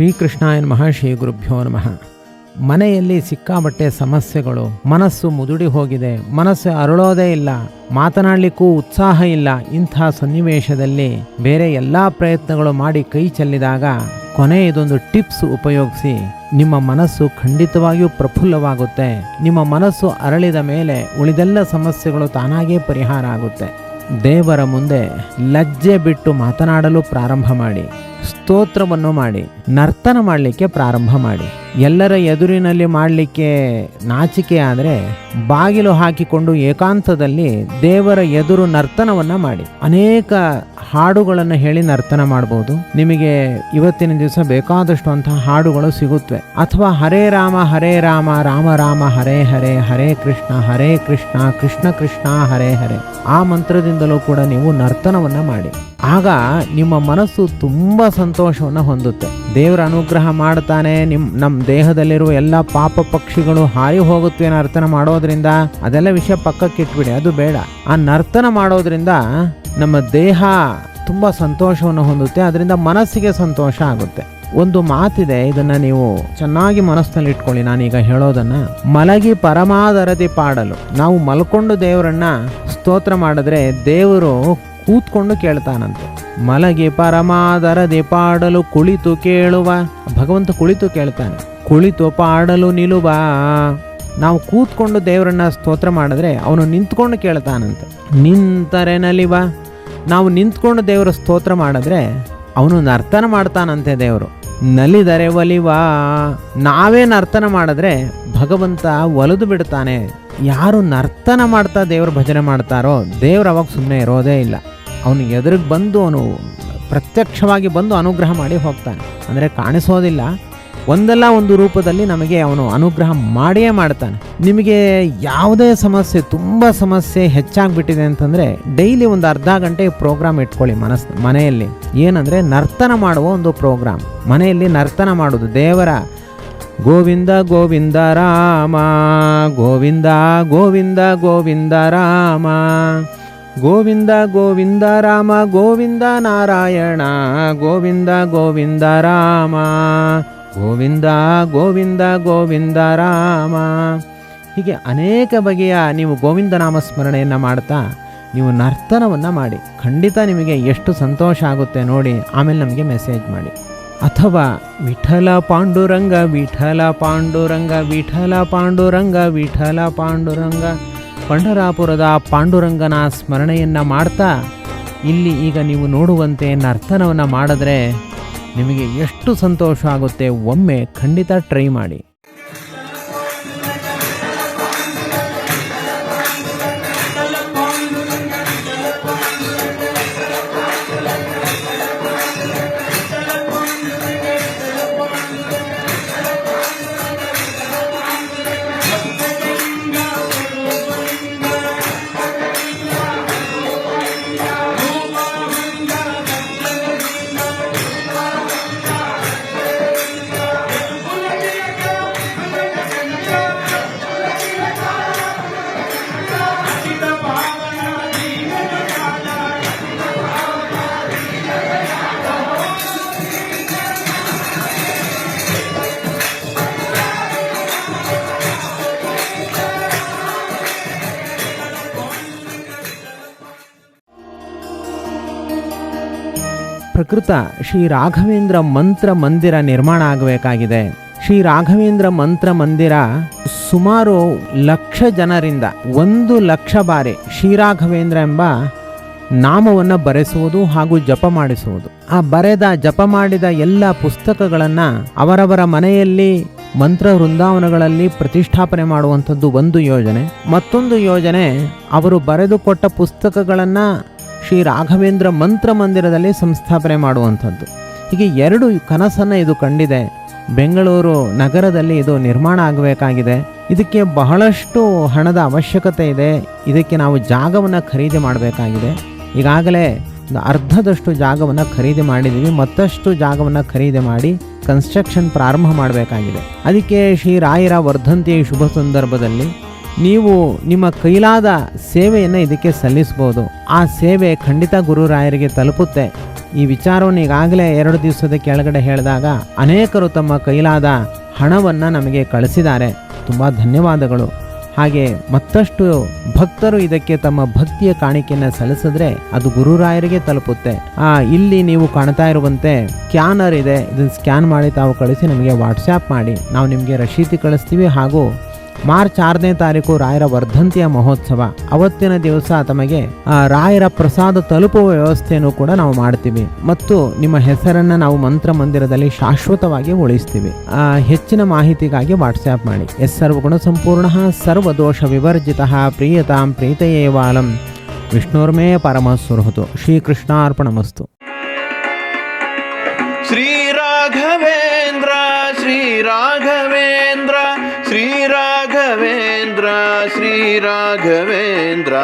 ಶ್ರೀಕೃಷ್ಣಾಯ ನಮಃ ಶ್ರೀ ಗುರುಭ್ಯೋ ನಮಃ. ಮನೆಯಲ್ಲಿ ಸಿಕ್ಕಾಬಟ್ಟೆ ಸಮಸ್ಯೆಗಳು, ಮನಸ್ಸು ಮುದುಡಿ ಹೋಗಿದೆ, ಮನಸ್ಸು ಅರಳೋದೇ ಇಲ್ಲ, ಮಾತನಾಡಲಿಕ್ಕೂ ಉತ್ಸಾಹ ಇಲ್ಲ, ಇಂಥ ಸನ್ನಿವೇಶದಲ್ಲಿ ಬೇರೆ ಎಲ್ಲ ಪ್ರಯತ್ನಗಳು ಮಾಡಿ ಕೈ ಚೆಲ್ಲಿದಾಗ ಕೊನೆ ಇದೊಂದು ಟಿಪ್ಸ್ ಉಪಯೋಗಿಸಿ ನಿಮ್ಮ ಮನಸ್ಸು ಖಂಡಿತವಾಗಿಯೂ ಪ್ರಫುಲ್ಲವಾಗುತ್ತೆ, ನಿಮ್ಮ ಮನಸ್ಸು ಅರಳಿದ ಮೇಲೆ ಉಳಿದೆಲ್ಲ ಸಮಸ್ಯೆಗಳು ತಾನಾಗೇ ಪರಿಹಾರ ಆಗುತ್ತೆ. ದೇವರ ಮುಂದೆ ಲಜ್ಜೆ ಬಿಟ್ಟು ಮಾತನಾಡಲು ಪ್ರಾರಂಭ ಮಾಡಿ. ಸ್ತೋತ್ರವನ್ನು ಮಾಡಿ ನರ್ತನ ಮಾಡಲಿಕ್ಕೆ ಪ್ರಾರಂಭ ಮಾಡಿ. ಎಲ್ಲರ ಎದುರಿನಲ್ಲಿ ಮಾಡಲಿಕ್ಕೆ ನಾಚಿಕೆ ಆದರೆ ಬಾಗಿಲು ಹಾಕಿಕೊಂಡು ಏಕಾಂತದಲ್ಲಿ ದೇವರ ಎದುರು ನರ್ತನವನ್ನು ಮಾಡಿ. ಅನೇಕ ಹಾಡುಗಳನ್ನು ಹೇಳಿ ನರ್ತನ ಮಾಡಬಹುದು ನಿಮಗೆ ಇವತ್ತಿನ ದಿವಸ ಬೇಕಾದಷ್ಟು ಅಂತಹ ಹಾಡುಗಳು ಸಿಗುತ್ತವೆ ಅಥವಾ ಹರೇ ರಾಮ ಹರೇ ರಾಮ ರಾಮ ರಾಮ, ಹರೇ ಹರೇ ಹರೇ ಕೃಷ್ಣ ಹರೇ ಕೃಷ್ಣ ಕೃಷ್ಣ ಕೃಷ್ಣ, ಹರೇ ಹರೇ. ಆ ಮಂತ್ರದಿಂದಲೂ ಕೂಡ ನೀವು ನರ್ತನವನ್ನು ಮಾಡಿ. ಆಗ ನಿಮ್ಮ ಮನಸ್ಸು ತುಂಬ ಸಂತೋಷವನ್ನು ಹೊಂದುತ್ತೆ. ದೇವರ ಅನುಗ್ರಹ ಮಾಡ್ತಾನೆ ನಿಮ್ ನಮ್ಮ ದೇಹದಲ್ಲಿರುವ ಎಲ್ಲ ಪಾಪ ಪಕ್ಷಿಗಳು ಹಾರಿ ಹೋಗುತ್ತವೆ ನರ್ತನ ಮಾಡೋದ್ರಿಂದ ಅದೆಲ್ಲ ವಿಷಯ ಪಕ್ಕಕ್ಕೆ ಇಟ್ಬಿಡಿ. ಅದು ಬೇಡ. ಆ ನರ್ತನ ಮಾಡೋದ್ರಿಂದ ನಮ್ಮ ದೇಹ ತುಂಬಾ ಸಂತೋಷವನ್ನು ಹೊಂದುತ್ತೆ, ಅದರಿಂದ ಮನಸ್ಸಿಗೆ ಸಂತೋಷ ಆಗುತ್ತೆ. ಒಂದು ಮಾತಿದೆ, ಇದನ್ನ ನೀವು ಚೆನ್ನಾಗಿ ಮನಸ್ಸಿನಲ್ಲಿ ಇಟ್ಕೊಳ್ಳಿ. ನಾನೀಗ ಹೇಳೋದನ್ನ, ಮಲಗಿ ಪರಮಾದರದಿ ಪಾಡಲು. ನಾವು ಮಲ್ಕೊಂಡು ದೇವರನ್ನ ಸ್ತೋತ್ರ ಮಾಡಿದ್ರೆ ದೇವರು ಕೂತ್ಕೊಂಡು ಕೇಳ್ತಾನಂತೆ. ಮಲಗಿ ಪರಮಾದರದಿ ಪಾಡಲು ಕುಳಿತು ಕೇಳುವ. ಭಗವಂತ ಕುಳಿತು ಕೇಳ್ತಾನೆ. ಕುಳಿತು ಪಾಡಲು ನಿಲುವ. ನಾವು ಕೂತ್ಕೊಂಡು ದೇವರನ್ನ ಸ್ತೋತ್ರ ಮಾಡಿದ್ರೆ ಅವನು ನಿಂತ್ಕೊಂಡು ಕೇಳ್ತಾನಂತೆ. ನಿಂತರೆ ನಲಿವ. ನಾವು ನಿಂತ್ಕೊಂಡು ದೇವರ ಸ್ತೋತ್ರ ಮಾಡಿದ್ರೆ ಅವನು ನರ್ತನ ಮಾಡ್ತಾನಂತೆ ದೇವರು. ನಲಿದರೆ ಒಲಿವ. ನಾವೇ ನರ್ತನ ಮಾಡಿದ್ರೆ ಭಗವಂತ ಒಲಿದು ಬಿಡ್ತಾನೆ. ಯಾರು ನರ್ತನ ಮಾಡ್ತಾ ದೇವ್ರ ಭಜನೆ ಮಾಡ್ತಾರೋ ದೇವ್ರು ಅವಾಗ ಸುಮ್ಮನೆ ಇರೋದೇ ಇಲ್ಲ. ಅವನು ಎದುರಿಗೆ ಬಂದು ಅವನು ಪ್ರತ್ಯಕ್ಷವಾಗಿ ಬಂದು ಅನುಗ್ರಹ ಮಾಡಿ ಹೋಗ್ತಾನೆ. ಅಂದರೆ ಕಾಣಿಸೋದಿಲ್ಲ. ಒಂದಲ್ಲ ಒಂದು ರೂಪದಲ್ಲಿ ನಮಗೆ ಅವನು ಅನುಗ್ರಹ ಮಾಡಿಯೇ ಮಾಡ್ತಾನೆ. ನಿಮಗೆ ಯಾವುದೇ ಸಮಸ್ಯೆ, ತುಂಬ ಸಮಸ್ಯೆ ಹೆಚ್ಚಾಗ್ಬಿಟ್ಟಿದೆ ಅಂತಂದರೆ ಡೈಲಿ ಒಂದು ಅರ್ಧ ಗಂಟೆ ಪ್ರೋಗ್ರಾಮ್ ಇಟ್ಕೊಳ್ಳಿ ಮನಸ್, ಮನೆಯಲ್ಲಿ. ಏನಂದರೆ ನರ್ತನ ಮಾಡುವ ಒಂದು ಪ್ರೋಗ್ರಾಮ್. ಮನೆಯಲ್ಲಿ ನರ್ತನ ಮಾಡೋದು ದೇವರ ಗೋವಿಂದ ಗೋವಿಂದ ರಾಮ, ಗೋವಿಂದ ಗೋವಿಂದ ಗೋವಿಂದ ರಾಮ. ಗೋವಿಂದ ಗೋವಿಂದ ರಾಮ, ಗೋವಿಂದ ನಾರಾಯಣ, ಗೋವಿಂದ ಗೋವಿಂದ ರಾಮ, ಗೋವಿಂದ ಗೋವಿಂದ ಗೋವಿಂದ ರಾಮ. ಹೀಗೆ ಅನೇಕ ಬಗೆಯ ನೀವು ಗೋವಿಂದ ನಾಮ ಸ್ಮರಣೆಯನ್ನು ಮಾಡ್ತಾ ನೀವು ನರ್ತನವನ್ನು ಮಾಡಿ ಖಂಡಿತ ನಿಮಗೆ ಎಷ್ಟು ಸಂತೋಷ ಆಗುತ್ತೆ ನೋಡಿ ಆಮೇಲೆ ನಮಗೆ ಮೆಸೇಜ್ ಮಾಡಿ. ಅಥವಾ ವಿಠಲ ಪಾಂಡುರಂಗ ವಿಠಲ ಪಾಂಡುರಂಗ ವಿಠಲ ಪಾಂಡುರಂಗ ವಿಠಲ ಪಾಂಡುರಂಗ. ಪಂಡರಾಪುರದ ಪಾಂಡುರಂಗನ ಸ್ಮರಣೆಯನ್ನು ಮಾಡ್ತಾ ಇಲ್ಲಿ ಈಗ ನೀವು ನೋಡುವಂತೆ ನರ್ತನವನ್ನು ಮಾಡಿದ್ರೆ ನಿಮಗೆ ಎಷ್ಟು ಸಂತೋಷ ಆಗುತ್ತೆ ಒಮ್ಮೆ ಖಂಡಿತ ಟ್ರೈ ಮಾಡಿ. ಪ್ರಕೃತ ಶ್ರೀ ರಾಘವೇಂದ್ರ ಮಂತ್ರ ಮಂದಿರ ನಿರ್ಮಾಣ ಆಗಬೇಕಾಗಿದೆ. ಶ್ರೀ ರಾಘವೇಂದ್ರ ಮಂತ್ರ ಮಂದಿರ ಸುಮಾರು ಲಕ್ಷ ಜನರಿಂದ ಒಂದು ಲಕ್ಷ ಬಾರಿ ಶ್ರೀರಾಘವೇಂದ್ರ ಎಂಬ ನಾಮವನ್ನು ಬರೆಸುವುದು ಹಾಗೂ ಜಪ ಮಾಡಿಸುವುದು. ಆ ಬರೆದ, ಜಪ ಮಾಡಿದ ಎಲ್ಲ ಪುಸ್ತಕಗಳನ್ನು ಅವರವರ ಮನೆಯಲ್ಲಿ ಮಂತ್ರ ವೃಂದಾವನಗಳಲ್ಲಿ ಪ್ರತಿಷ್ಠಾಪನೆ ಮಾಡುವಂಥದ್ದು ಒಂದು ಯೋಜನೆ. ಮತ್ತೊಂದು ಯೋಜನೆ, ಅವರು ಬರೆದುಕೊಟ್ಟ ಪುಸ್ತಕಗಳನ್ನು ಶ್ರೀ ರಾಘವೇಂದ್ರ ಮಂತ್ರ ಮಂದಿರದಲ್ಲಿ ಸಂಸ್ಥಾಪನೆ ಮಾಡುವಂಥದ್ದು. ಹೀಗೆ ಎರಡು ಕನಸನ್ನು ಇದು ಕಂಡಿದೆ. ಬೆಂಗಳೂರು ನಗರದಲ್ಲಿ ಇದು ನಿರ್ಮಾಣ ಆಗಬೇಕಾಗಿದೆ. ಇದಕ್ಕೆ ಬಹಳಷ್ಟು ಹಣದ ಅವಶ್ಯಕತೆ ಇದೆ. ಇದಕ್ಕೆ ನಾವು ಜಾಗವನ್ನು ಖರೀದಿ ಮಾಡಬೇಕಾಗಿದೆ. ಈಗಾಗಲೇ ಅರ್ಧದಷ್ಟು ಜಾಗವನ್ನು ಖರೀದಿ ಮಾಡಿದ್ದೀವಿ. ಮತ್ತಷ್ಟು ಜಾಗವನ್ನು ಖರೀದಿ ಮಾಡಿ ಕನ್ಸ್ಟ್ರಕ್ಷನ್ ಪ್ರಾರಂಭ ಮಾಡಬೇಕಾಗಿದೆ. ಅದಕ್ಕೆ ಶ್ರೀ ರಾಯರ ವರ್ಧಂತಿ ಶುಭ ಸಂದರ್ಭದಲ್ಲಿ ನೀವು ನಿಮ್ಮ ಕೈಲಾದ ಸೇವೆಯನ್ನು ಇದಕ್ಕೆ ಸಲ್ಲಿಸ್ಬೋದು ಆ ಸೇವೆ ಖಂಡಿತ ಗುರುರಾಯರಿಗೆ ತಲುಪುತ್ತೆ. ಈ ವಿಚಾರವನ್ನು ಈಗಾಗಲೇ ಎರಡು ದಿವಸದ ಕೆಳಗಡೆ ಹೇಳಿದಾಗ ಅನೇಕರು ತಮ್ಮ ಕೈಲಾದ ಹಣವನ್ನು ನಮಗೆ ಕಳಿಸಿದ್ದಾರೆ. ತುಂಬ ಧನ್ಯವಾದಗಳು. ಹಾಗೆ ಮತ್ತಷ್ಟು ಭಕ್ತರು ಇದಕ್ಕೆ ತಮ್ಮ ಭಕ್ತಿಯ ಕಾಣಿಕೆಯನ್ನು ಸಲ್ಲಿಸಿದ್ರೆ ಅದು ಗುರುರಾಯರಿಗೆ ತಲುಪುತ್ತೆ. ಆ, ಇಲ್ಲಿ ನೀವು ಕಾಣ್ತಾ ಇರುವಂತೆ ಸ್ಕ್ಯಾನರ್ ಇದೆ. ಇದನ್ನು ಸ್ಕ್ಯಾನ್ ಮಾಡಿ ತಾವು ಕಳಿಸಿ ನಮಗೆ ವಾಟ್ಸ್ಯಾಪ್ ಮಾಡಿ. ನಾವು ನಿಮಗೆ ರಶೀದಿ ಕಳಿಸ್ತೀವಿ ಹಾಗೂ ಮಾರ್ಚ್ ಆರನೇ ತಾರೀಕು ರಾಯರ ವರ್ಧಂತಿಯ ಮಹೋತ್ಸವ. ಅವತ್ತಿನ ದಿವಸ ತಮಗೆ ರಾಯರ ಪ್ರಸಾದ ತಲುಪುವ ವ್ಯವಸ್ಥೆಯನ್ನು ಕೂಡ ನಾವು ಮಾಡ್ತೀವಿ. ಮತ್ತು ನಿಮ್ಮ ಹೆಸರನ್ನ ನಾವು ಮಂತ್ರ ಮಂದಿರದಲ್ಲಿ ಶಾಶ್ವತವಾಗಿ ಉಳಿಸ್ತೀವಿ. ಹೆಚ್ಚಿನ ಮಾಹಿತಿಗಾಗಿ ವಾಟ್ಸ್ಆ್ಯಪ್ ಮಾಡಿ. ಎಸ್ ಸರ್ವಗುಣ ಸಂಪೂರ್ಣ ಸರ್ವದೋಷ ವಿವರ್ಜಿತ, ಪ್ರಿಯತಾಂ ಪ್ರೀತಯೇ ವಾಲಂ. ವಿಷ್ಣುರ್ಮೇ ಪರಮಸ್ವರ್ಹತು. ಶ್ರೀ ಶ್ರೀರಾಘವೇಂದ್ರ ಶ್ರೀರಾಘ ಶ್ರೀ ರಾಘವೇಂದ್ರ